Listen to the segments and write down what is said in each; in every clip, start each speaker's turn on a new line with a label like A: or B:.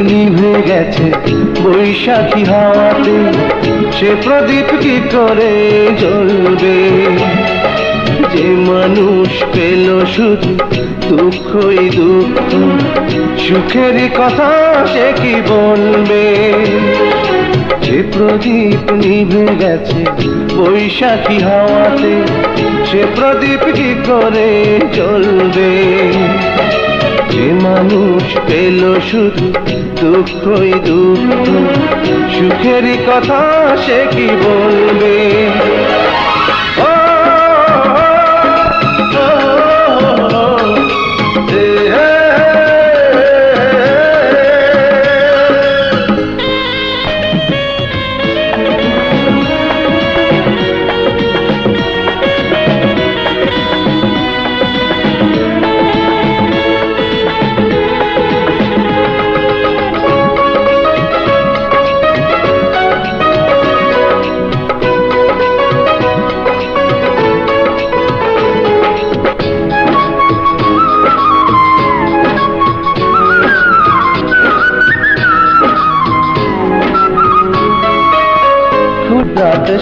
A: নিভে গেছে বৈশাখী হাওয়াতে। সে প্রদীপ কি করে জ্বলবে? যে মানুষ পেল শুধু দুঃখই দুঃখ, সুখের কথা সে কি বলবে? সে প্রদীপ নিভে গেছে বৈশাখী হাওয়াতে, সে প্রদীপ কি করে জ্বলবে? যে মানুষ পেল শুধু দুঃখই দুঃখ সুখেরই কথা সে কি বলবে?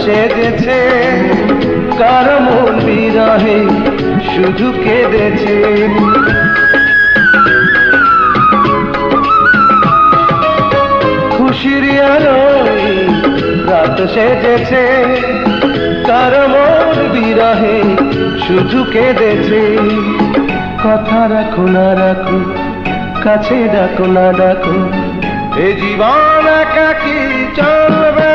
A: সেজেছে, কার মন বিরহে শুধু কেঁদেছে। খুশির আলোয় রাত সেজেছে, কার মন বিরহে শুধু কেঁদেছে। কথা রাখো না রাখো, কাছে ডাকো না ডাকো, এ জীবন একাকি চলবে।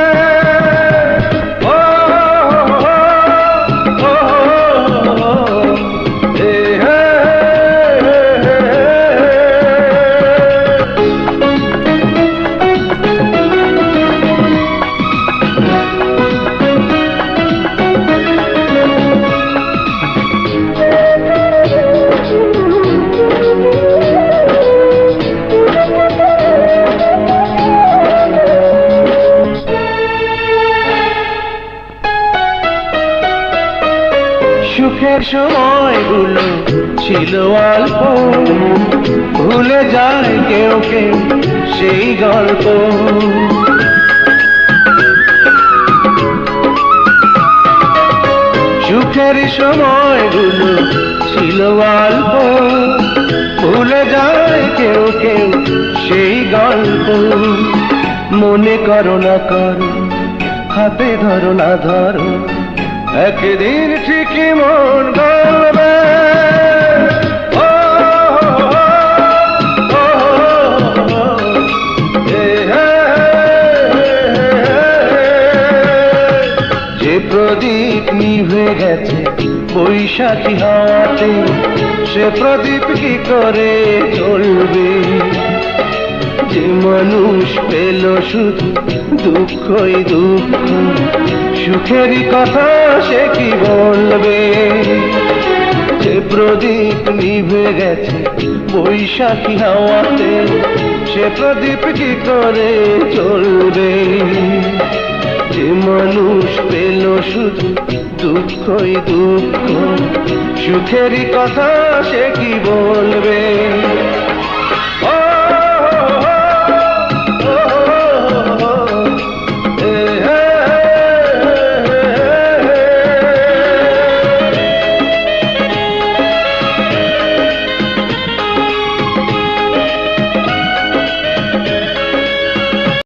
A: সুখের সময়গুলো ছিল অল্প। ভুলে যায় কেউ কেউ সেই গল্প। সুখের সময়গুলো ছিল অল্প। ভুলে যায় কেউ কেউ সেই গল্প। মনে করো না করো, হাতে ধরো না ধরো একদিন ঠিকই মন হে। যে প্রদীপ নিভে গেছে বৈশাখী হাওয়াতে সে প্রদীপ কি করে চলবে যে মানুষ পেল শুধু দুঃখই দুঃখ সুখেরই কথা সে কি বলবে? যে প্রদীপ নিভে গেছে বৈশাখী হাওয়াতে, সে প্রদীপ কি করে চলবে? যে মানুষ পেল শুধু দুঃখই দুঃখ সুখেরই কথা সে কি বলবে?